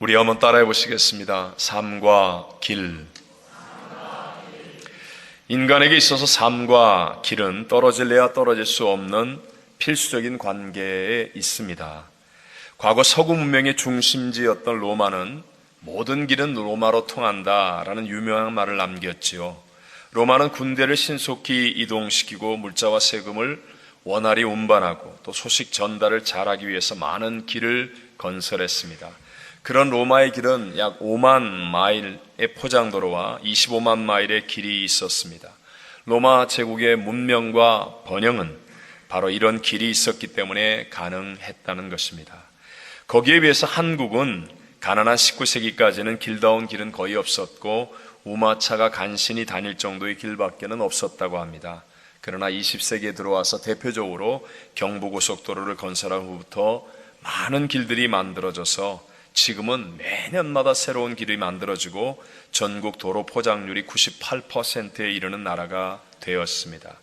우리 한번 따라해 보시겠습니다. 삶과 길. 인간에게 있어서 삶과 길은 떨어질래야 떨어질 수 없는 필수적인 관계에 있습니다. 과거 서구 문명의 중심지였던 로마는 모든 길은 로마로 통한다라는 유명한 말을 남겼지요. 로마는 군대를 신속히 이동시키고 물자와 세금을 원활히 운반하고 또 소식 전달을 잘하기 위해서 많은 길을 건설했습니다. 그런 로마의 길은 약 5만 마일의 포장도로와 25만 마일의 길이 있었습니다. 로마 제국의 문명과 번영은 바로 이런 길이 있었기 때문에 가능했다는 것입니다. 거기에 비해서 한국은 가난한 19세기까지는 길다운 길은 거의 없었고 우마차가 간신히 다닐 정도의 길밖에는 없었다고 합니다. 그러나 20세기에 들어와서 대표적으로 경부고속도로를 건설한 후부터 많은 길들이 만들어져서 지금은 매년마다 새로운 길이 만들어지고 전국 도로 포장률이 98%에 이르는 나라가 되었습니다.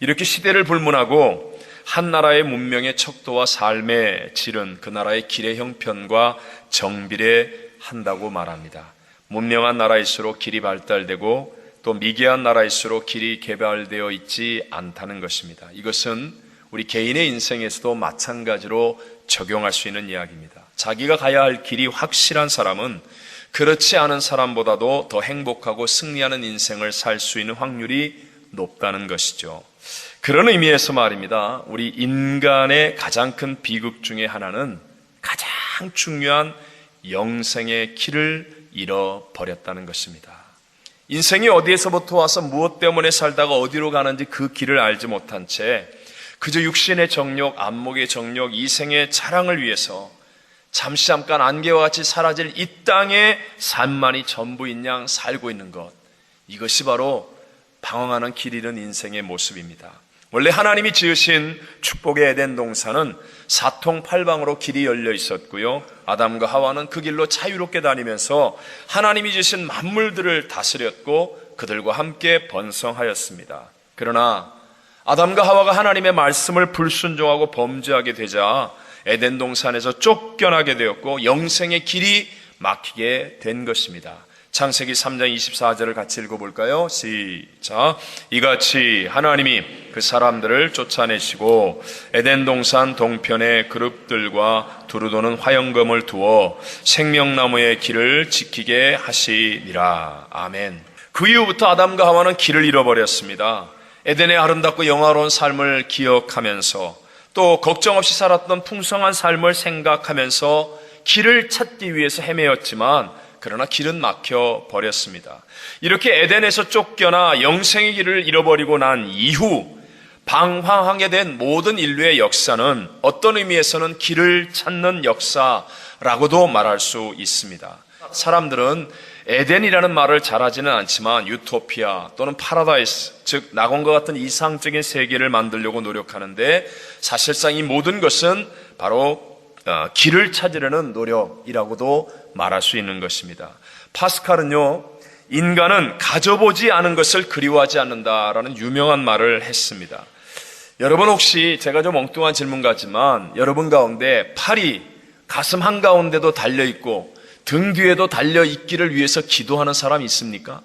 이렇게 시대를 불문하고 한 나라의 문명의 척도와 삶의 질은 그 나라의 길의 형편과 정비례 한다고 말합니다. 문명한 나라일수록 길이 발달되고 또 미개한 나라일수록 길이 개발되어 있지 않다는 것입니다. 이것은 우리 개인의 인생에서도 마찬가지로 적용할 수 있는 이야기입니다. 자기가 가야 할 길이 확실한 사람은 그렇지 않은 사람보다도 더 행복하고 승리하는 인생을 살 수 있는 확률이 높다는 것이죠. 그런 의미에서 말입니다. 우리 인간의 가장 큰 비극 중에 하나는 가장 중요한 영생의 길을 잃어버렸다는 것입니다. 인생이 어디에서부터 와서 무엇 때문에 살다가 어디로 가는지 그 길을 알지 못한 채 그저 육신의 정욕, 안목의 정욕, 이생의 자랑을 위해서 잠시 잠깐 안개와 같이 사라질 이 땅의 삶만이 전부인 양 살고 있는 것. 이것이 바로 방황하는 길 잃은 인생의 모습입니다. 원래 하나님이 지으신 축복의 에덴 동산은 사통팔방으로 길이 열려 있었고요. 아담과 하와는 그 길로 자유롭게 다니면서 하나님이 지으신 만물들을 다스렸고 그들과 함께 번성하였습니다. 그러나 아담과 하와가 하나님의 말씀을 불순종하고 범죄하게 되자 에덴 동산에서 쫓겨나게 되었고 영생의 길이 막히게 된 것입니다. 창세기 3장 24절을 같이 읽어볼까요? 시작. 이같이 하나님이 그 사람들을 쫓아내시고 에덴 동산 동편에 그룹들과 두루도는 화영검을 두어 생명나무의 길을 지키게 하시니라. 아멘. 그 이후부터 아담과 하와는 길을 잃어버렸습니다. 에덴의 아름답고 영화로운 삶을 기억하면서 또 걱정 없이 살았던 풍성한 삶을 생각하면서 길을 찾기 위해서 헤매었지만 그러나 길은 막혀 버렸습니다. 이렇게 에덴에서 쫓겨나 영생의 길을 잃어버리고 난 이후 방황하게 된 모든 인류의 역사는 어떤 의미에서는 길을 찾는 역사라고도 말할 수 있습니다. 사람들은 에덴이라는 말을 잘하지는 않지만 유토피아 또는 파라다이스, 즉 낙원과 같은 이상적인 세계를 만들려고 노력하는데 사실상 이 모든 것은 바로 어, 길을 찾으려는 노력이라고도 말할 수 있는 것입니다. 파스칼은요, 인간은 가져보지 않은 것을 그리워하지 않는다라는 유명한 말을 했습니다. 여러분 혹시 제가 좀 엉뚱한 질문 같지만 여러분 가운데 팔이 가슴 한가운데도 달려 있고 등 뒤에도 달려 있기를 위해서 기도하는 사람이 있습니까?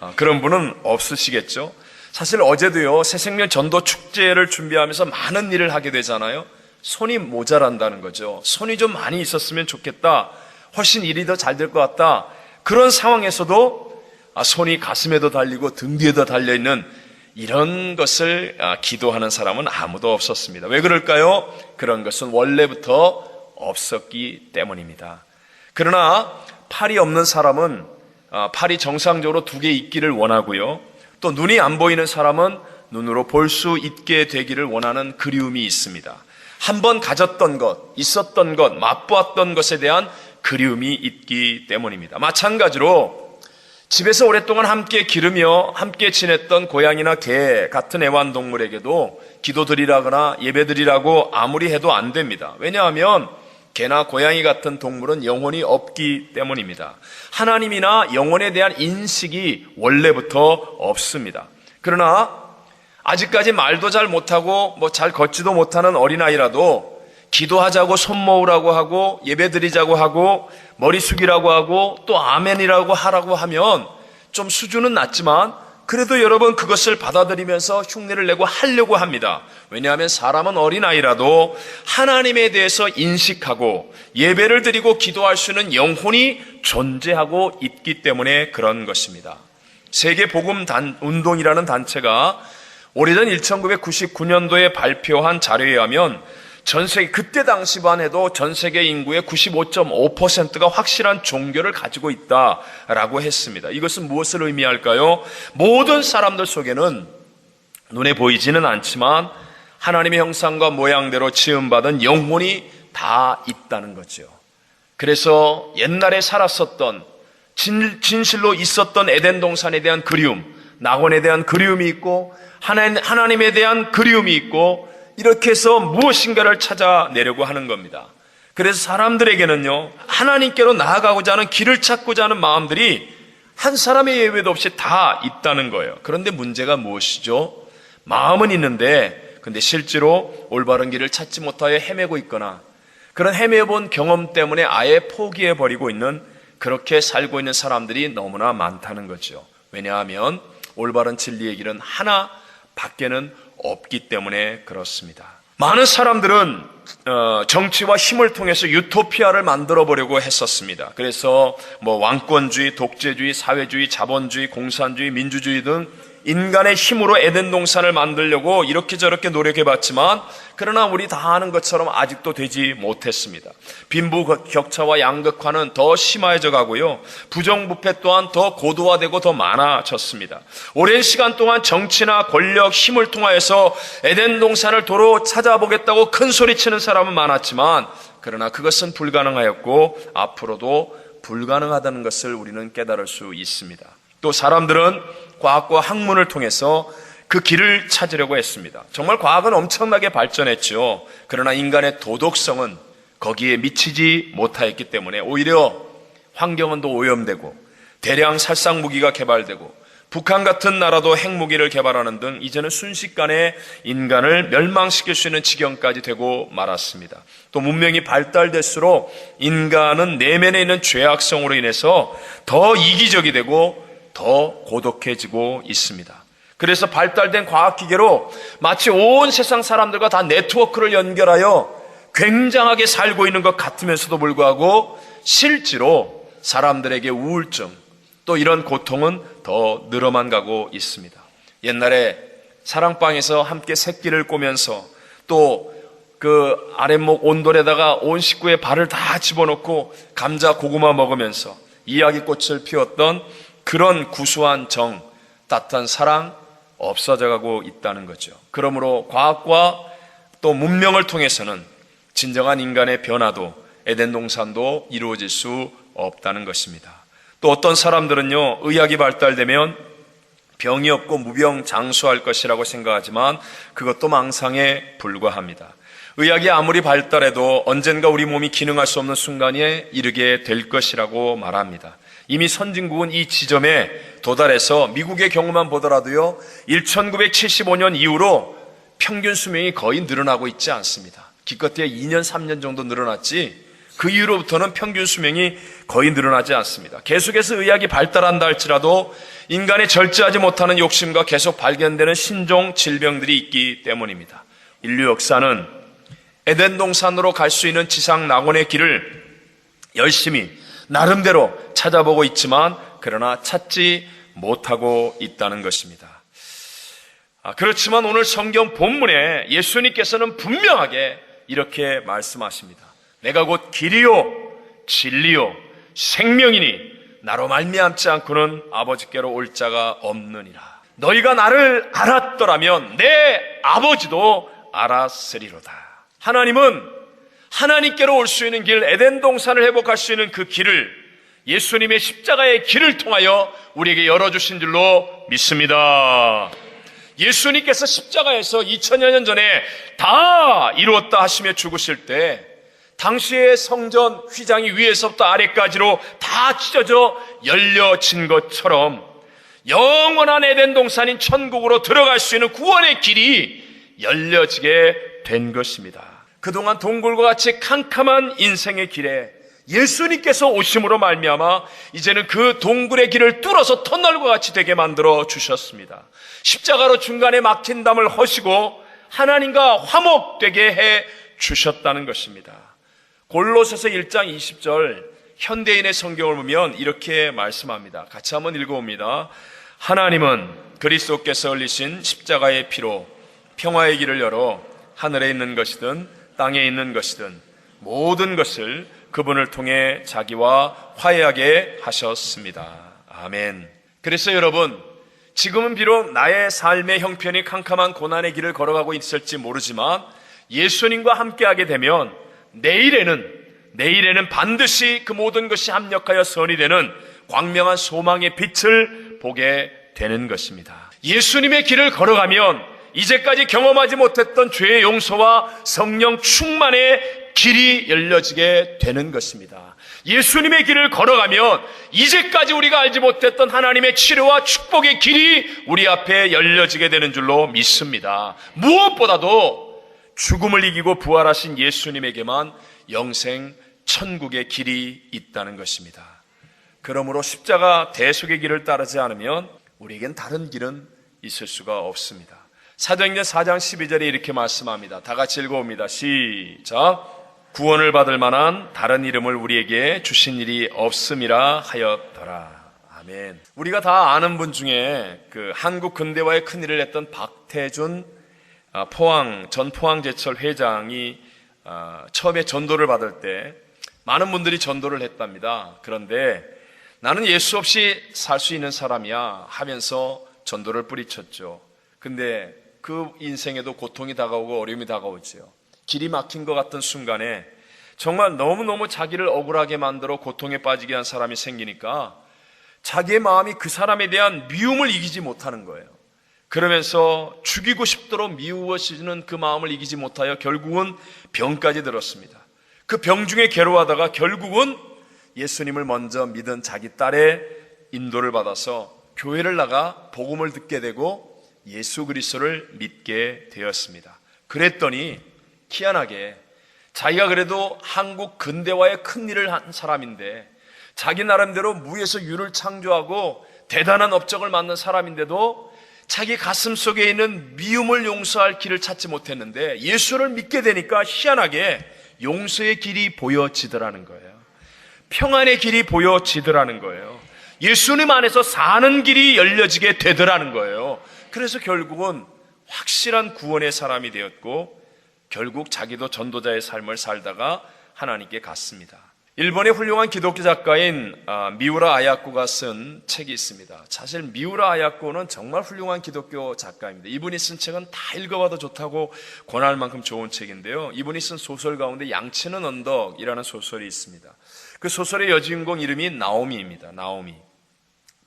아, 그런 분은 없으시겠죠? 사실 어제도요, 새생명 전도 축제를 준비하면서 많은 일을 하게 되잖아요. 손이 모자란다는 거죠. 손이 좀 많이 있었으면 좋겠다. 훨씬 일이 더 잘 될 것 같다. 그런 상황에서도 아, 손이 가슴에도 달리고 등 뒤에도 달려 있는 이런 것을 아, 기도하는 사람은 아무도 없었습니다. 왜 그럴까요? 그런 것은 원래부터 없었기 때문입니다. 그러나 팔이 없는 사람은 아, 팔이 정상적으로 두 개 있기를 원하고요. 또 눈이 안 보이는 사람은 눈으로 볼 수 있게 되기를 원하는 그리움이 있습니다. 한번 가졌던 것, 있었던 것, 맛보았던 것에 대한 그리움이 있기 때문입니다. 마찬가지로 집에서 오랫동안 함께 기르며 함께 지냈던 고양이나 개 같은 애완동물에게도 기도드리라거나 예배드리라고 아무리 해도 안 됩니다. 왜냐하면 개나 고양이 같은 동물은 영혼이 없기 때문입니다. 하나님이나 영혼에 대한 인식이 원래부터 없습니다. 그러나 아직까지 말도 잘 못하고 뭐 잘 걷지도 못하는 어린아이라도 기도하자고 손 모으라고 하고 예배 드리자고 하고 머리 숙이라고 하고 또 아멘이라고 하라고 하면 좀 수준은 낮지만 그래도 여러분 그것을 받아들이면서 흉내를 내고 하려고 합니다. 왜냐하면 사람은 어린아이라도 하나님에 대해서 인식하고 예배를 드리고 기도할 수 있는 영혼이 존재하고 있기 때문에 그런 것입니다. 세계 복음 단, 운동이라는 단체가 오래전 1999년도에 발표한 자료에 의하면 전 세계 그때 당시만 해도 전 세계 인구의 95.5%가 확실한 종교를 가지고 있다라고 했습니다. 이것은 무엇을 의미할까요? 모든 사람들 속에는 눈에 보이지는 않지만 하나님의 형상과 모양대로 지음받은 영혼이 다 있다는 거죠. 그래서 옛날에 살았었던 진, 진실로 있었던 에덴 동산에 대한 그리움, 낙원에 대한 그리움이 있고 하나님, 하나님에 대한 그리움이 있고 이렇게 해서 무엇인가를 찾아내려고 하는 겁니다. 그래서 사람들에게는요, 하나님께로 나아가고자 하는 길을 찾고자 하는 마음들이 한 사람의 예외도 없이 다 있다는 거예요. 그런데 문제가 무엇이죠? 마음은 있는데, 근데 실제로 올바른 길을 찾지 못하여 헤매고 있거나, 그런 헤매본 경험 때문에 아예 포기해버리고 있는, 그렇게 살고 있는 사람들이 너무나 많다는 거죠. 왜냐하면 올바른 진리의 길은 하나 밖에는 없기 때문에 그렇습니다. 많은 사람들은 어, 정치와 힘을 통해서 유토피아를 만들어 보려고 했었습니다. 그래서 뭐 왕권주의, 독재주의, 사회주의, 자본주의, 공산주의, 민주주의 등 인간의 힘으로 에덴 동산을 만들려고 이렇게 저렇게 노력해 봤지만 그러나 우리 다 아는 것처럼 아직도 되지 못했습니다. 빈부 격차와 양극화는 더 심해져 가고요. 부정부패 또한 더 고도화되고 더 많아졌습니다. 오랜 시간 동안 정치나 권력, 힘을 통하여서 에덴 동산을 도로 찾아보겠다고 큰 소리 치는 사람은 많았지만 그러나 그것은 불가능하였고 앞으로도 불가능하다는 것을 우리는 깨달을 수 있습니다. 또 사람들은 과학과 학문을 통해서 그 길을 찾으려고 했습니다. 정말 과학은 엄청나게 발전했죠. 그러나 인간의 도덕성은 거기에 미치지 못하였기 때문에 오히려 환경은 더 오염되고 대량 살상 무기가 개발되고 북한 같은 나라도 핵무기를 개발하는 등 이제는 순식간에 인간을 멸망시킬 수 있는 지경까지 되고 말았습니다. 또 문명이 발달될수록 인간은 내면에 있는 죄악성으로 인해서 더 이기적이 되고 더 고독해지고 있습니다. 그래서 발달된 과학기계로 마치 온 세상 사람들과 다 네트워크를 연결하여 굉장하게 살고 있는 것 같으면서도 불구하고 실제로 사람들에게 우울증 또 이런 고통은 더 늘어만 가고 있습니다. 옛날에 사랑방에서 함께 새끼를 꼬면서 또 그 아랫목 온돌에다가 온 식구의 발을 다 집어넣고 감자 고구마 먹으면서 이야기꽃을 피웠던 그런 구수한 정, 따뜻한 사랑 없어져 가고 있다는 거죠. 그러므로 과학과 또 문명을 통해서는 진정한 인간의 변화도 에덴 동산도 이루어질 수 없다는 것입니다. 또 어떤 사람들은요, 의학이 발달되면 병이 없고 무병 장수할 것이라고 생각하지만 그것도 망상에 불과합니다. 의학이 아무리 발달해도 언젠가 우리 몸이 기능할 수 없는 순간에 이르게 될 것이라고 말합니다. 이미 선진국은 이 지점에 도달해서 미국의 경우만 보더라도요, 1975년 이후로 평균 수명이 거의 늘어나고 있지 않습니다. 기껏해야 2년, 3년 정도 늘어났지, 그 이후로부터는 평균 수명이 거의 늘어나지 않습니다. 계속해서 의학이 발달한다 할지라도 인간의 절제하지 못하는 욕심과 계속 발견되는 신종 질병들이 있기 때문입니다. 인류 역사는 에덴 동산으로 갈 수 있는 지상 낙원의 길을 열심히 나름대로 찾아보고 있지만 그러나 찾지 못하고 있다는 것입니다. 아, 그렇지만 오늘 성경 본문에 예수님께서는 분명하게 이렇게 말씀하십니다. 내가 곧 길이요 진리요 생명이니 나로 말미암지 않고는 아버지께로 올 자가 없느니라. 너희가 나를 알았더라면 내 아버지도 알았으리로다. 하나님은 하나님께로 올 수 있는 길, 에덴 동산을 회복할 수 있는 그 길을 예수님의 십자가의 길을 통하여 우리에게 열어주신 줄로 믿습니다. 예수님께서 십자가에서 2000여 년 전에 다 이루었다 하시며 죽으실 때 당시의 성전 휘장이 위에서부터 아래까지로 다 찢어져 열려진 것처럼 영원한 에덴 동산인 천국으로 들어갈 수 있는 구원의 길이 열려지게 된 것입니다. 그동안 동굴과 같이 캄캄한 인생의 길에 예수님께서 오심으로 말미암아 이제는 그 동굴의 길을 뚫어서 터널과 같이 되게 만들어 주셨습니다. 십자가로 중간에 막힌 담을 허시고 하나님과 화목되게 해 주셨다는 것입니다. 골로새서 1장 20절 현대인의 성경을 보면 이렇게 말씀합니다. 같이 한번 읽어봅니다. 하나님은 그리스도께서 흘리신 십자가의 피로 평화의 길을 열어 하늘에 있는 것이든 땅에 있는 것이든 모든 것을 그분을 통해 자기와 화해하게 하셨습니다. 아멘. 그래서 여러분, 지금은 비록 나의 삶의 형편이 캄캄한 고난의 길을 걸어가고 있을지 모르지만 예수님과 함께하게 되면 내일에는 내일에는 반드시 그 모든 것이 합력하여 선이 되는 광명한 소망의 빛을 보게 되는 것입니다. 예수님의 길을 걸어가면 이제까지 경험하지 못했던 죄의 용서와 성령 충만의 길이 열려지게 되는 것입니다. 예수님의 길을 걸어가면 이제까지 우리가 알지 못했던 하나님의 치료와 축복의 길이 우리 앞에 열려지게 되는 줄로 믿습니다. 무엇보다도 죽음을 이기고 부활하신 예수님에게만 영생 천국의 길이 있다는 것입니다. 그러므로 십자가 대속의 길을 따르지 않으면 우리에겐 다른 길은 있을 수가 없습니다. 사도행전 4장 12절에 이렇게 말씀합니다. 다 같이 읽어봅니다. 시작. 구원을 받을 만한 다른 이름을 우리에게 주신 일이 없음이라 하였더라. 아멘. 우리가 다 아는 분 중에 그 한국 근대화의 큰 일을 했던 박태준 아, 포항 전 포항제철 회장이 아, 처음에 전도를 받을 때 많은 분들이 전도를 했답니다. 그런데 나는 예수 없이 살 수 있는 사람이야 하면서 전도를 뿌리쳤죠. 근데 그 인생에도 고통이 다가오고 어려움이 다가오죠. 길이 막힌 것 같은 순간에 정말 너무너무 자기를 억울하게 만들어 고통에 빠지게 한 사람이 생기니까 자기의 마음이 그 사람에 대한 미움을 이기지 못하는 거예요. 그러면서 죽이고 싶도록 미워지는 그 마음을 이기지 못하여 결국은 병까지 들었습니다. 그 병 중에 괴로워하다가 결국은 예수님을 먼저 믿은 자기 딸의 인도를 받아서 교회를 나가 복음을 듣게 되고 예수 그리스도를 믿게 되었습니다. 그랬더니 희한하게 자기가 그래도 한국 근대화의 큰 일을 한 사람인데 자기 나름대로 무에서 유를 창조하고 대단한 업적을 만든 사람인데도 자기 가슴 속에 있는 미움을 용서할 길을 찾지 못했는데 예수를 믿게 되니까 희한하게 용서의 길이 보여지더라는 거예요. 평안의 길이 보여지더라는 거예요. 예수님 안에서 사는 길이 열려지게 되더라는 거예요. 그래서 결국은 확실한 구원의 사람이 되었고 결국 자기도 전도자의 삶을 살다가 하나님께 갔습니다. 일본의 훌륭한 기독교 작가인 아, 미우라 아야코가 쓴 책이 있습니다. 사실 미우라 아야코는 정말 훌륭한 기독교 작가입니다. 이분이 쓴 책은 다 읽어봐도 좋다고 권할 만큼 좋은 책인데요. 이분이 쓴 소설 가운데 양치는 언덕이라는 소설이 있습니다. 그 소설의 여주인공 이름이 나오미입니다. 나오미.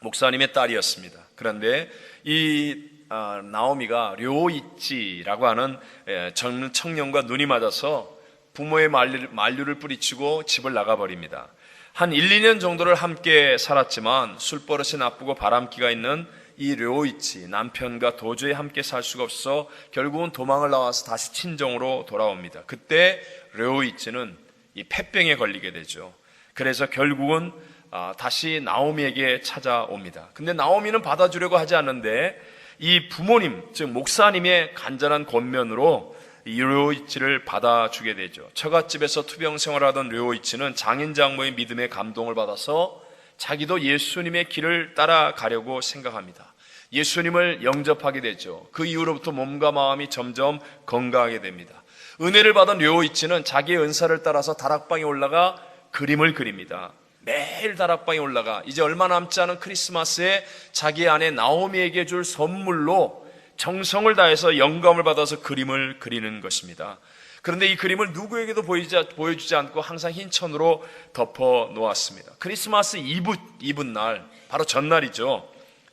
목사님의 딸이었습니다. 그런데 이 아, 나오미가 료이찌라고 하는 예, 젊은 청년과 눈이 맞아서 부모의 만류, 만류를 뿌리치고 집을 나가버립니다. 한 1, 2년 정도를 함께 살았지만 술버릇이 나쁘고 바람기가 있는 이 료이치 남편과 도저히 함께 살 수가 없어 결국은 도망을 나와서 다시 친정으로 돌아옵니다. 그때 료이치는 이 폐병에 걸리게 되죠. 그래서 결국은 아, 다시 나오미에게 찾아옵니다. 근데 나오미는 받아주려고 하지 않는데 이 부모님, 즉 목사님의 간절한 권면으로 이 료이치를 받아주게 되죠. 처갓집에서 투병 생활하던 료이치는 장인 장모의 믿음에 감동을 받아서 자기도 예수님의 길을 따라가려고 생각합니다. 예수님을 영접하게 되죠. 그 이후로부터 몸과 마음이 점점 건강하게 됩니다. 은혜를 받은 료이치는 자기의 은사를 따라서 다락방에 올라가 그림을 그립니다. 매일 다락방에 올라가 이제 얼마 남지 않은 크리스마스에 자기 아내 나오미에게 줄 선물로 정성을 다해서 영감을 받아서 그림을 그리는 것입니다. 그런데 이 그림을 누구에게도 보여주지 않고 항상 흰 천으로 덮어 놓았습니다. 크리스마스 이브, 이브 날, 바로 전날이죠.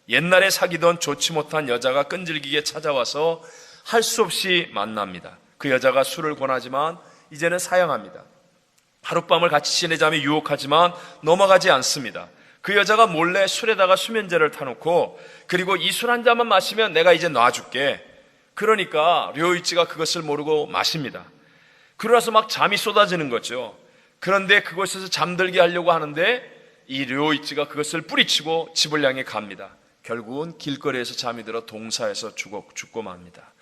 옛날에 사귀던 좋지 못한 여자가 끈질기게 찾아와서 할 수 없이 만납니다. 그 여자가 술을 권하지만 이제는 사양합니다. 하룻밤을 같이 지내자며 유혹하지만 넘어가지 않습니다. 그 여자가 몰래 술에다가 수면제를 타놓고 그리고 이 술 한 잔만 마시면 내가 이제 놔줄게. 그러니까 료이치가 그것을 모르고 마십니다. 그러나서 막 잠이 쏟아지는 거죠. 그런데 그곳에서 잠들게 하려고 하는데 이 료이치가 그것을 뿌리치고 집을 향해 갑니다. 결국은 길거리에서 잠이 들어 동사에서 죽고, 죽고 맙니다.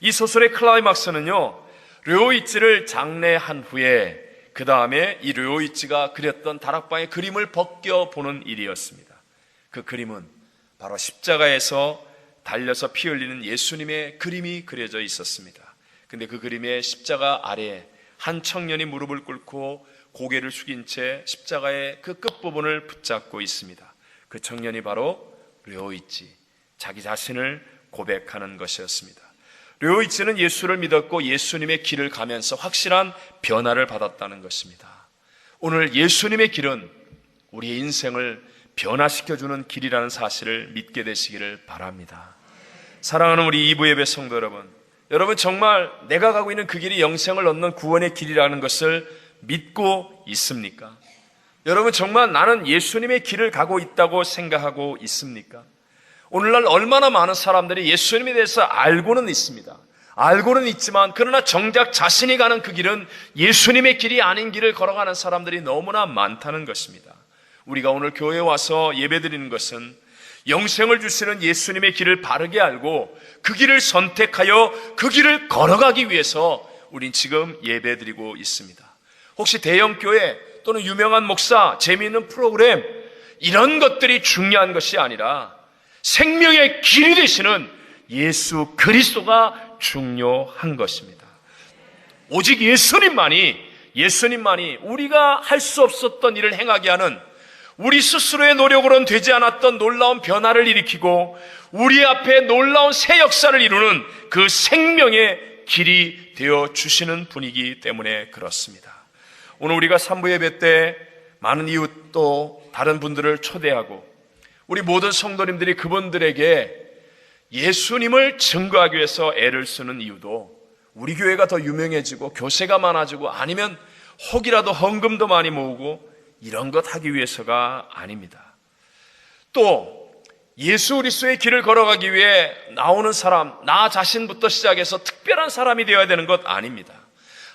이 소설의 클라이막스는요, 료이치를 장례한 후에 그 다음에 이 료이치가 그렸던 다락방의 그림을 벗겨보는 일이었습니다. 그 그림은 바로 십자가에서 달려서 피 흘리는 예수님의 그림이 그려져 있었습니다. 근데 그 그림의 십자가 아래에 한 청년이 무릎을 꿇고 고개를 숙인 채 십자가의 그 끝부분을 붙잡고 있습니다. 그 청년이 바로 료이치, 자기 자신을 고백하는 것이었습니다. 료이치는 예수를 믿었고 예수님의 길을 가면서 확실한 변화를 받았다는 것입니다. 오늘 예수님의 길은 우리의 인생을 변화시켜주는 길이라는 사실을 믿게 되시기를 바랍니다. 사랑하는 우리 이부 예배 성도 여러분, 여러분 정말 내가 가고 있는 그 길이 영생을 얻는 구원의 길이라는 것을 믿고 있습니까? 여러분 정말 나는 예수님의 길을 가고 있다고 생각하고 있습니까? 오늘날 얼마나 많은 사람들이 예수님에 대해서 알고는 있습니다. 알고는 있지만 그러나 정작 자신이 가는 그 길은 예수님의 길이 아닌 길을 걸어가는 사람들이 너무나 많다는 것입니다. 우리가 오늘 교회에 와서 예배드리는 것은 영생을 주시는 예수님의 길을 바르게 알고 그 길을 선택하여 그 길을 걸어가기 위해서 우린 지금 예배드리고 있습니다. 혹시 대형 교회 또는 유명한 목사, 재미있는 프로그램 이런 것들이 중요한 것이 아니라 생명의 길이 되시는 예수 그리스도가 중요한 것입니다. 오직 예수님만이 예수님만이 우리가 할 수 없었던 일을 행하게 하는 우리 스스로의 노력으로는 되지 않았던 놀라운 변화를 일으키고 우리 앞에 놀라운 새 역사를 이루는 그 생명의 길이 되어 주시는 분이기 때문에 그렇습니다. 오늘 우리가 산부 예배 때 많은 이웃 또 다른 분들을 초대하고 우리 모든 성도님들이 그분들에게 예수님을 증거하기 위해서 애를 쓰는 이유도 우리 교회가 더 유명해지고 교세가 많아지고 아니면 혹이라도 헌금도 많이 모으고 이런 것 하기 위해서가 아닙니다. 또 예수 그리스도의 길을 걸어가기 위해 나오는 사람, 나 자신부터 시작해서 특별한 사람이 되어야 되는 것 아닙니다.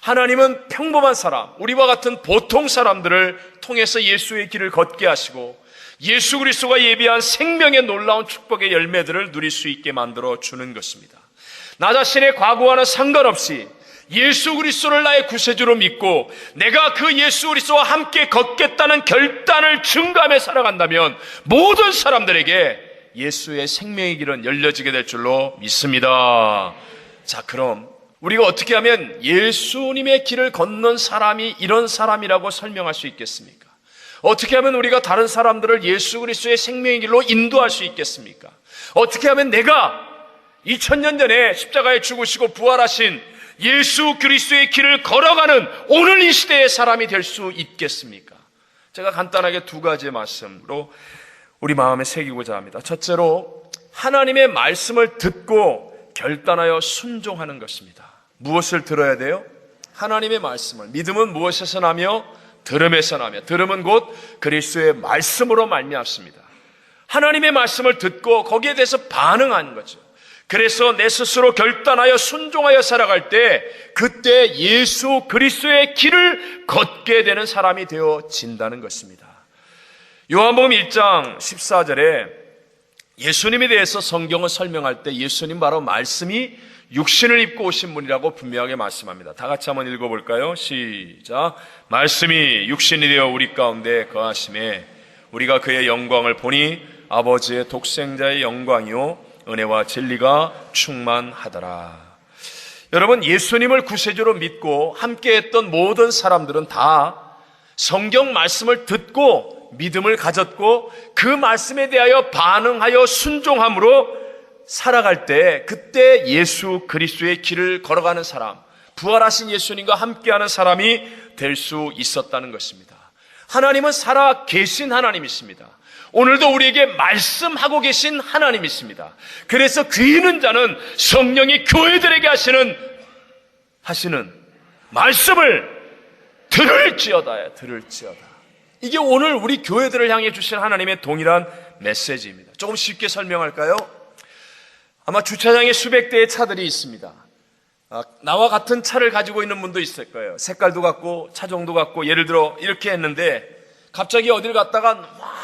하나님은 평범한 사람, 우리와 같은 보통 사람들을 통해서 예수의 길을 걷게 하시고 예수 그리스도가 예비한 생명의 놀라운 축복의 열매들을 누릴 수 있게 만들어 주는 것입니다. 나 자신의 과거와는 상관없이 예수 그리스도를 나의 구세주로 믿고 내가 그 예수 그리스도와 함께 걷겠다는 결단을 증감해 살아간다면 모든 사람들에게 예수의 생명의 길은 열려지게 될 줄로 믿습니다. 자, 그럼 우리가 어떻게 하면 예수님의 길을 걷는 사람이 이런 사람이라고 설명할 수 있겠습니까? 어떻게 하면 우리가 다른 사람들을 예수 그리스도의 생명의 길로 인도할 수 있겠습니까? 어떻게 하면 내가 2000년 전에 십자가에 죽으시고 부활하신 예수 그리스도의 길을 걸어가는 오늘 이 시대의 사람이 될 수 있겠습니까? 제가 간단하게 두 가지 말씀으로 우리 마음에 새기고자 합니다. 첫째로 하나님의 말씀을 듣고 결단하여 순종하는 것입니다. 무엇을 들어야 돼요? 하나님의 말씀을. 믿음은 무엇에서 나며 들음에서 나며 들음은 곧 그리스도의 말씀으로 말미암습니다. 하나님의 말씀을 듣고 거기에 대해서 반응하는 거죠. 그래서 내 스스로 결단하여 순종하여 살아갈 때 그때 예수 그리스도의 길을 걷게 되는 사람이 되어진다는 것입니다. 요한복음 1장 14절에 예수님에 대해서 성경을 설명할 때 예수님 바로 말씀이 육신을 입고 오신 분이라고 분명하게 말씀합니다. 다 같이 한번 읽어볼까요? 시작. 말씀이 육신이 되어 우리 가운데 거하심에 우리가 그의 영광을 보니 아버지의 독생자의 영광이요 은혜와 진리가 충만하더라. 여러분 예수님을 구세주로 믿고 함께했던 모든 사람들은 다 성경 말씀을 듣고 믿음을 가졌고 그 말씀에 대하여 반응하여 순종함으로 살아갈 때 그때 예수 그리스도의 길을 걸어가는 사람, 부활하신 예수님과 함께하는 사람이 될 수 있었다는 것입니다. 하나님은 살아 계신 하나님이십니다. 오늘도 우리에게 말씀하고 계신 하나님이십니다. 그래서 귀 있는 자는 성령이 교회들에게 하시는 하시는 말씀을 들을지어다 들을지어다. 이게 오늘 우리 교회들을 향해 주신 하나님의 동일한 메시지입니다. 조금 쉽게 설명할까요? 아마 주차장에 수백 대의 차들이 있습니다. 아, 나와 같은 차를 가지고 있는 분도 있을 거예요. 색깔도 같고 차종도 같고 예를 들어 이렇게 했는데 갑자기 어딜 갔다가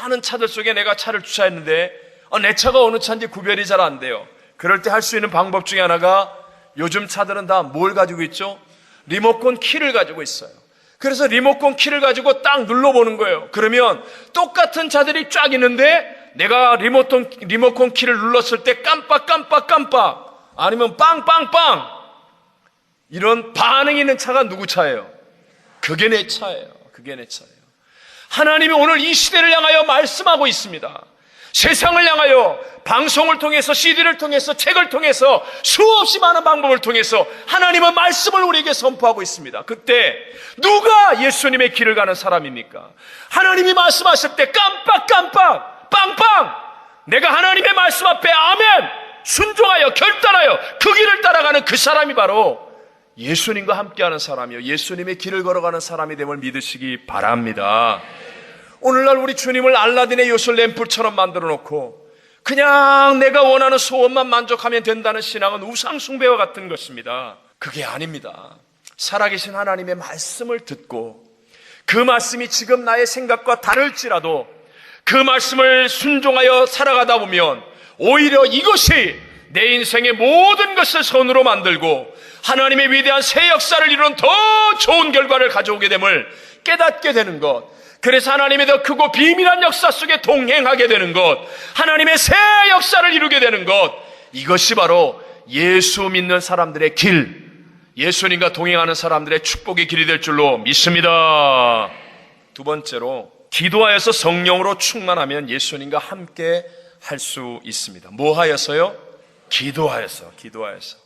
많은 차들 속에 내가 차를 주차했는데 어, 내 차가 어느 차인지 구별이 잘 안 돼요. 그럴 때 할 수 있는 방법 중에 하나가 요즘 차들은 다 뭘 가지고 있죠? 리모컨 키를 가지고 있어요. 그래서 리모컨 키를 가지고 딱 눌러보는 거예요. 그러면 똑같은 차들이 쫙 있는데 내가 리모컨, 리모컨 키를 눌렀을 때 깜빡 깜빡 깜빡 아니면 빵빵빵 이런 반응이 있는 차가 누구 차예요? 그게 내 차예요. 그게 내 차예요. 하나님이 오늘 이 시대를 향하여 말씀하고 있습니다. 세상을 향하여 방송을 통해서 CD를 통해서 책을 통해서 수없이 많은 방법을 통해서 하나님은 말씀을 우리에게 선포하고 있습니다. 그때 누가 예수님의 길을 가는 사람입니까? 하나님이 말씀하실 때 깜빡깜빡 빵빵 내가 하나님의 말씀 앞에 아멘 순종하여 결단하여 그 길을 따라가는 그 사람이 바로 예수님과 함께하는 사람이요 예수님의 길을 걸어가는 사람이 됨을 믿으시기 바랍니다. 오늘날 우리 주님을 알라딘의 요술 램프처럼 만들어 놓고 그냥 내가 원하는 소원만 만족하면 된다는 신앙은 우상숭배와 같은 것입니다. 그게 아닙니다. 살아계신 하나님의 말씀을 듣고 그 말씀이 지금 나의 생각과 다를지라도 그 말씀을 순종하여 살아가다 보면 오히려 이것이 내 인생의 모든 것을 선으로 만들고 하나님의 위대한 새 역사를 이루는 더 좋은 결과를 가져오게 됨을 깨닫게 되는 것. 그래서 하나님의 더 크고 비밀한 역사 속에 동행하게 되는 것, 하나님의 새 역사를 이루게 되는 것, 이것이 바로 예수 믿는 사람들의 길, 예수님과 동행하는 사람들의 축복의 길이 될 줄로 믿습니다. 두 번째로, 기도하여서 성령으로 충만하면 예수님과 함께 할 수 있습니다. 뭐 하여서요? 기도하여서, 기도하여서.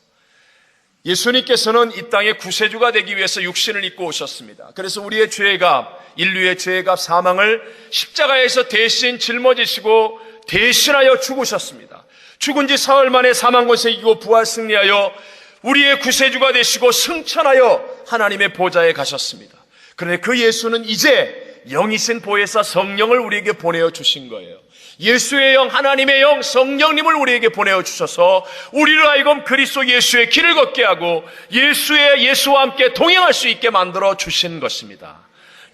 예수님께서는 이 땅의 구세주가 되기 위해서 육신을 입고 오셨습니다. 그래서 우리의 죄값, 인류의 죄값 사망을 십자가에서 대신 짊어지시고 대신하여 죽으셨습니다. 죽은 지 사흘 만에 사망권세 이기고 부활 승리하여 우리의 구세주가 되시고 승천하여 하나님의 보좌에 가셨습니다. 그런데 그 예수는 이제 영이신 보혜사 성령을 우리에게 보내어 주신 거예요. 예수의 영, 하나님의 영, 성령님을 우리에게 보내어 주셔서 우리를 하여금 그리스도 예수의 길을 걷게 하고 예수의 예수와 함께 동행할 수 있게 만들어 주신 것입니다.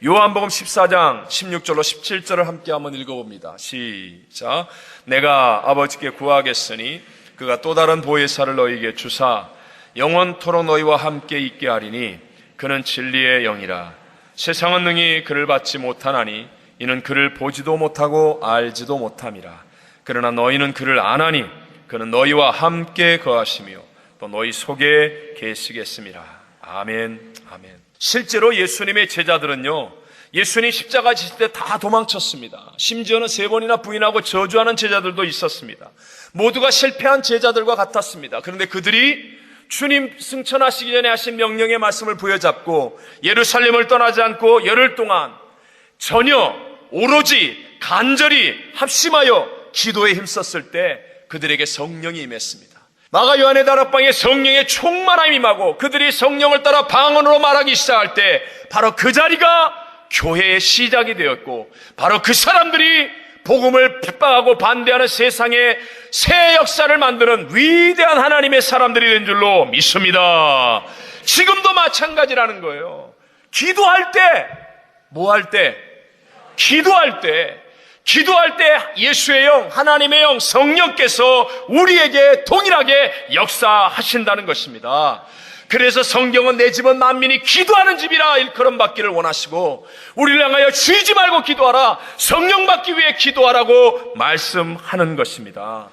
요한복음 14장 16절로 17절을 함께 한번 읽어봅니다. 시작. 내가 아버지께 구하겠으니 그가 또 다른 보혜사를 너희에게 주사 영원토록 너희와 함께 있게 하리니 그는 진리의 영이라 세상은 능히 그를 받지 못하나니 이는 그를 보지도 못하고 알지도 못함이라. 그러나 너희는 그를 아나니 그는 너희와 함께 거하시며 또 너희 속에 계시겠습니다. 아멘, 아멘. 실제로 예수님의 제자들은요, 예수님 십자가 지실 때 다 도망쳤습니다. 심지어는 세 번이나 부인하고 저주하는 제자들도 있었습니다. 모두가 실패한 제자들과 같았습니다. 그런데 그들이 주님 승천하시기 전에 하신 명령의 말씀을 부여잡고 예루살렘을 떠나지 않고 열흘 동안 전혀 오로지 간절히 합심하여 기도에 힘썼을 때 그들에게 성령이 임했습니다. 마가 요한의 다락방에 성령의 충만함이 임하고 그들이 성령을 따라 방언으로 말하기 시작할 때 바로 그 자리가 교회의 시작이 되었고 바로 그 사람들이 복음을 핍박하고 반대하는 세상에 새 역사를 만드는 위대한 하나님의 사람들이 된 줄로 믿습니다. 지금도 마찬가지라는 거예요. 기도할 때, 뭐 할 때? 기도할 때, 기도할 때 예수의 영, 하나님의 영, 성령께서 우리에게 동일하게 역사하신다는 것입니다. 그래서 성경은 내 집은 만민이 기도하는 집이라 일컬음 받기를 원하시고 우리를 향하여 쉬지 말고 기도하라 성령 받기 위해 기도하라고 말씀하는 것입니다.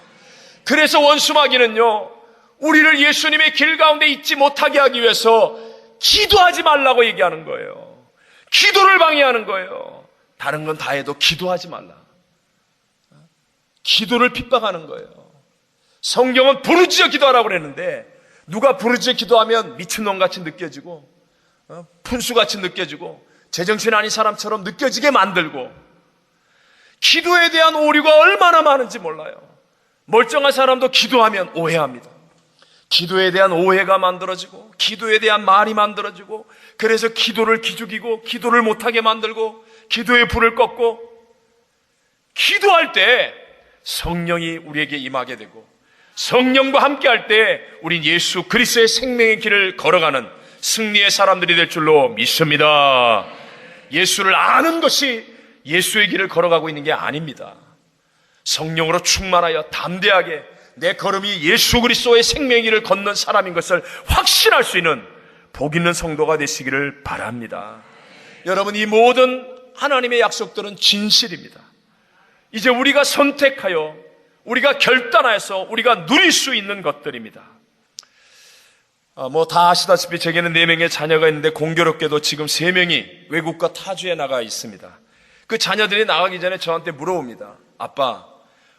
그래서 원수마귀는요 우리를 예수님의 길 가운데 있지 못하게 하기 위해서 기도하지 말라고 얘기하는 거예요. 기도를 방해하는 거예요. 다른 건 다 해도 기도하지 말라. 기도를 핍박하는 거예요. 성경은 부르짖어 기도하라고 그랬는데 누가 부르짖어 기도하면 미친놈같이 느껴지고 어? 푼수같이 느껴지고 제정신 아닌 사람처럼 느껴지게 만들고 기도에 대한 오류가 얼마나 많은지 몰라요. 멀쩡한 사람도 기도하면 오해합니다. 기도에 대한 오해가 만들어지고 기도에 대한 말이 만들어지고 그래서 기도를 기죽이고 기도를 못하게 만들고 기도의 불을 껐고 기도할 때 성령이 우리에게 임하게 되고 성령과 함께 할 때 우린 예수 그리스도의 생명의 길을 걸어가는 승리의 사람들이 될 줄로 믿습니다. 예수를 아는 것이 예수의 길을 걸어가고 있는 게 아닙니다. 성령으로 충만하여 담대하게 내 걸음이 예수 그리스도의 생명의 길을 걷는 사람인 것을 확신할 수 있는 복 있는 성도가 되시기를 바랍니다. 여러분 이 모든 하나님의 약속들은 진실입니다. 이제 우리가 선택하여 우리가 결단하여서 우리가 누릴 수 있는 것들입니다. 뭐다 아시다시피 제게는 네 명의 자녀가 있는데 공교롭게도 지금 세 명이 외국과 타주에 나가 있습니다. 그 자녀들이 나가기 전에 저한테 물어봅니다. 아빠,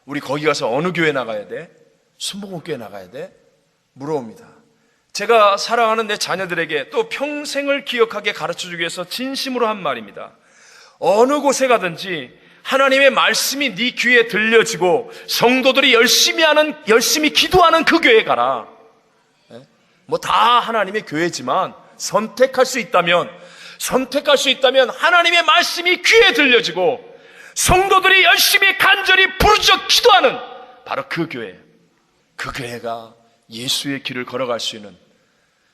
우리 거기 가서 어느 교회 나가야 돼? 순복음교회 나가야 돼? 물어봅니다. 제가 사랑하는 내 자녀들에게 또 평생을 기억하게 가르쳐 주기 위해서 진심으로 한 말입니다. 어느 곳에 가든지 하나님의 말씀이 네 귀에 들려지고 성도들이 열심히 하는 열심히 기도하는 그 교회 가라. 뭐 다 하나님의 교회지만 선택할 수 있다면 선택할 수 있다면 하나님의 말씀이 귀에 들려지고 성도들이 열심히 간절히 부르짖어 기도하는 바로 그 교회. 그 교회가 예수의 길을 걸어갈 수 있는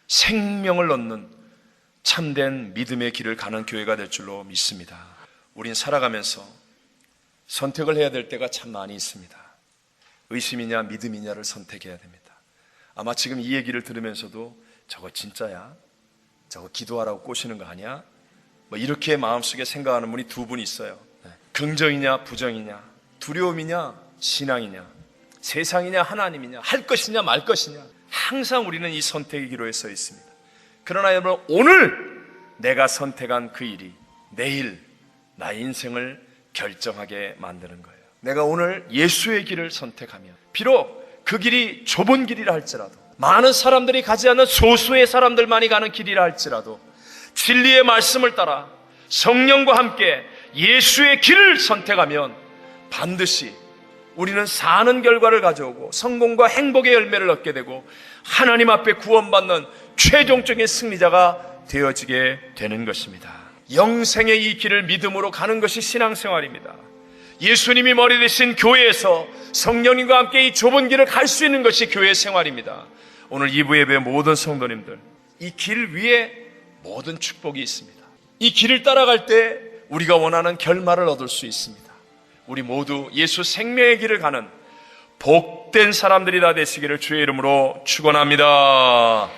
생명을 얻는 참된 믿음의 길을 가는 교회가 될 줄로 믿습니다. 우린 살아가면서 선택을 해야 될 때가 참 많이 있습니다. 의심이냐 믿음이냐를 선택해야 됩니다. 아마 지금 이 얘기를 들으면서도 저거 진짜야? 저거 기도하라고 꼬시는 거 아니야? 뭐 이렇게 마음속에 생각하는 분이 두 분 있어요. 네. 긍정이냐 부정이냐 두려움이냐 신앙이냐 세상이냐 하나님이냐 할 것이냐 말 것이냐 항상 우리는 이 선택의 기로에 서 있습니다. 그러나 여러분 오늘 내가 선택한 그 일이 내일 나의 인생을 결정하게 만드는 거예요. 내가 오늘 예수의 길을 선택하면 비록 그 길이 좁은 길이라 할지라도 많은 사람들이 가지 않는 소수의 사람들만이 가는 길이라 할지라도 진리의 말씀을 따라 성령과 함께 예수의 길을 선택하면 반드시 우리는 사는 결과를 가져오고 성공과 행복의 열매를 얻게 되고 하나님 앞에 구원받는 최종적인 승리자가 되어지게 되는 것입니다. 영생의 이 길을 믿음으로 가는 것이 신앙생활입니다. 예수님이 머리 되신 교회에서 성령님과 함께 이 좁은 길을 갈 수 있는 것이 교회 생활입니다. 오늘 2부 예배 모든 성도님들 이 길 위에 모든 축복이 있습니다. 이 길을 따라갈 때 우리가 원하는 결말을 얻을 수 있습니다. 우리 모두 예수 생명의 길을 가는 복된 사람들이 다 되시기를 주의 이름으로 축원합니다.